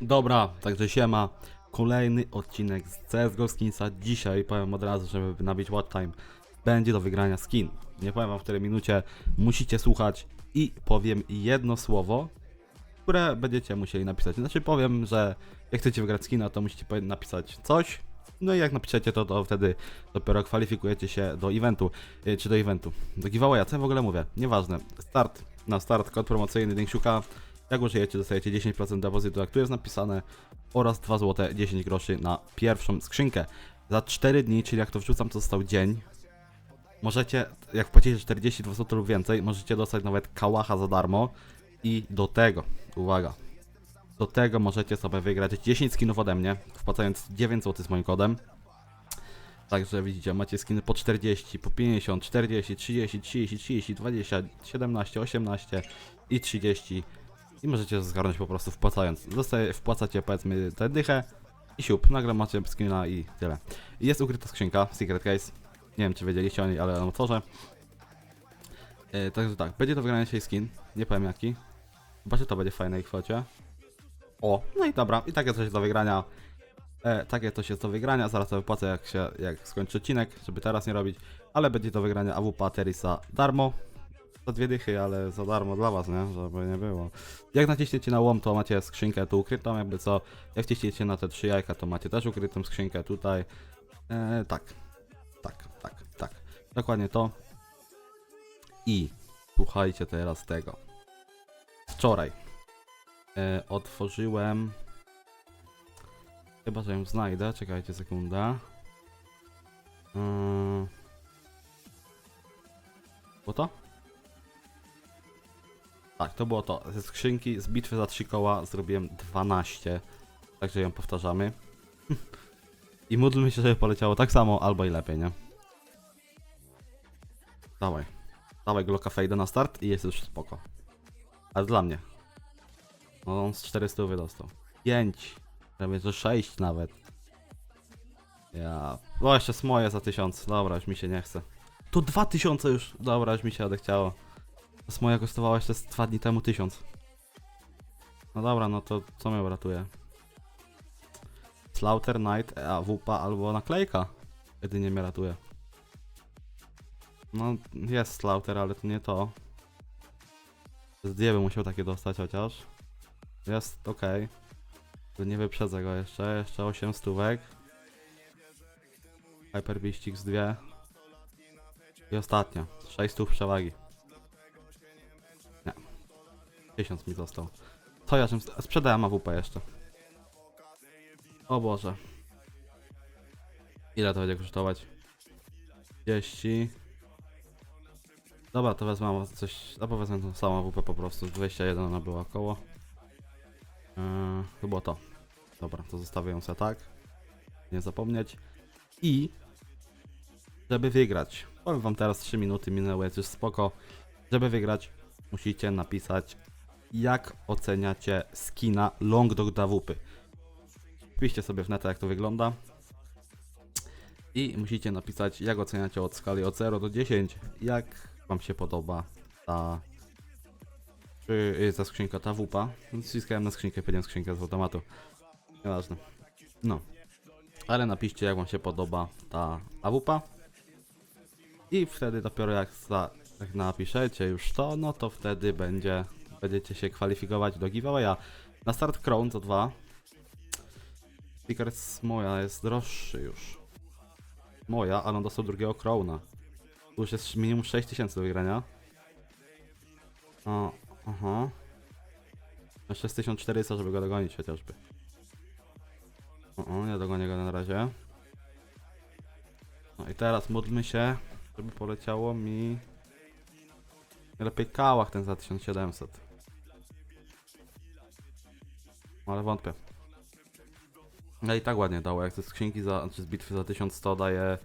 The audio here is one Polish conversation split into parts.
Dobra, także siema. Kolejny odcinek z CSGO Skinsa. Dzisiaj powiem od razu, żeby nabić watch time. Będzie do wygrania skin. Nie powiem wam w której minucie. Musicie słuchać i powiem jedno słowo, które będziecie musieli napisać. Znaczy powiem, że jak chcecie wygrać skina, to musicie napisać coś. No i jak napiszecie to, to wtedy dopiero kwalifikujecie się do eventu. Y, Czy do eventu. Do giveawaya, co ja w ogóle mówię? Nieważne. Start. Na start kod promocyjny Dingsiuka. Jak użyjecie, dostajecie 10% depozytu, jak tu jest napisane, oraz 2 zł 10 groszy na pierwszą skrzynkę. Za 4 dni, czyli jak to wrzucam, to został dzień. Możecie, jak wpłacicie 42 zł lub więcej, możecie dostać nawet kałacha za darmo. I do tego, uwaga, do tego możecie sobie wygrać 10 skinów ode mnie, wpłacając 9 zł z moim kodem. Także widzicie, macie skiny po 40, po 50, 40, 30, 30, 30, 20, 17, 18 i 30 i możecie zgarnąć po prostu wpłacając. Zostaje, wpłacacie powiedzmy tę dychę i siup, nagle macie skina i tyle. Jest ukryta skrzynka, secret case. Nie wiem czy wiedzieliście o niej, ale na otworzę. E, także tak, będzie to wygranie dzisiaj skin, nie powiem jaki. Że to będzie w fajnej kwocie. O, no i dobra, i takie coś jest do wygrania. E, takie coś jest do wygrania, zaraz to wypłacę jak się, jak skończy odcinek, żeby teraz nie robić. Ale będzie do wygrania AWP Terisa darmo. Za dwie dychy, ale za darmo dla was, nie? Żeby nie było. Jak naciśniecie na łom, to macie skrzynkę tu ukrytą, jakby co. Jak naciśniecie na te trzy jajka, to macie też ukrytą skrzynkę tutaj. E, tak, tak, tak, tak. Dokładnie to. I słuchajcie teraz tego. Wczoraj e, otworzyłem. Chyba, że ją znajdę. Czekajcie sekundę. Yy... To? Tak, to było to. Ze skrzynki z bitwy za 3 koła zrobiłem 12. Także ją powtarzamy. I módlmy się, żeby poleciało tak samo, albo i lepiej, nie? Dawaj. Dawaj Glocka Fade na start i jest już spoko. Ale dla mnie. No on z 400 wydostał. 5. Prawie że 6 nawet. Ja. O, jeszcze smoje za 1000. Dobra, już mi się nie chce. To 2000 już. Dobra, już mi się odechciało. Smoja kosztowała jeszcze z 2 dni temu 1000. No dobra, no to co mnie uratuje? Slaughter Knight, AWP albo naklejka. Jedynie mnie ratuje. No, jest Slaughter, ale to nie to. Z Dieby musiał takie dostać chociaż. Jest ok. Nie wyprzedzę go jeszcze. Jeszcze 8 stówek. Hyper Beast X2. I ostatnia. 6 stów przewagi. 1000 mi został. Co ja czym sprzedałem AWP jeszcze. O Boże. Ile to będzie kosztować? 30. Dobra, to wezmę coś. Albo wezmę tą samą AWP po prostu. 21 ona była około. Yy, to to. Dobra, to zostawię ją sobie tak. Nie zapomnieć. I żeby wygrać, powiem wam teraz 3 minuty minęły, jest już spoko. Żeby wygrać, musicie napisać jak oceniacie skina Long Dog Dawupy. Wpiszcie sobie w netę jak to wygląda. I musicie napisać jak oceniacie od skali od 0 do 10, jak wam się podoba ta czy jest ta skrzynka, ta wupa. Ściskałem na skrzynkę, powiedziałem skrzynkę z automatu. Nieważne. No. Ale napiszcie jak wam się podoba ta AWP. I wtedy dopiero jak, za, jak napiszecie już to, no to wtedy będzie, będziecie się kwalifikować do giveawaya. Na start Crown to 2. Stickers moja jest droższy już. Moja, ale on dostał drugiego Crowna. Tu już jest minimum 6000 do wygrania. O, aha. Jeszcze z 1400, żeby go dogonić chociażby. O, o, nie dogonię go na razie. No i teraz módlmy się, żeby poleciało mi... Lepiej kałach ten za 1700. Ale wątpię. No i tak ładnie dało, jak te skrzynki za, znaczy z bitwy za 1100 daje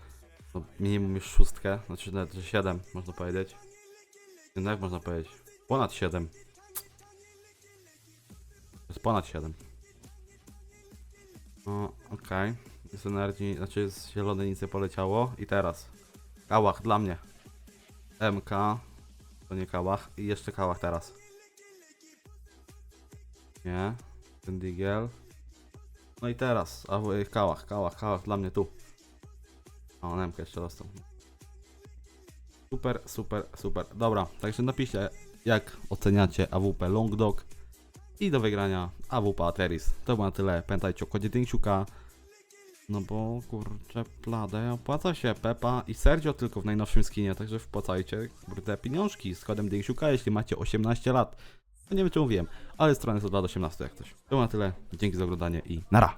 no, minimum już szóstkę, znaczy nawet że 7 można powiedzieć. No jak można powiedzieć? Ponad 7. To jest ponad 7. O, okej. Z energii, znaczy z zielonej nic nie poleciało. I teraz. Kałach dla mnie. MK. To nie kałach. I jeszcze kałach teraz. Nie. Digiel. No i teraz, a w- kałach, kałach, kałach dla mnie tu. O, Nemkę jeszcze dostał. Super, super, super. Dobra, także napiszcie jak oceniacie AWP Long Dog i do wygrania AWP Ateris. To było na tyle. Pamiętajcie o kodzie Dingsiuka. No bo kurczę, pladę opłaca się Pepa i Sergio tylko w najnowszym skinie, także wpłacajcie kurde pieniążki z kodem Dingsiuka, jeśli macie 18 lat. Nie wiem czy mówiłem, ale strony są dla 18 jak coś. To na tyle. Dzięki za oglądanie i nara!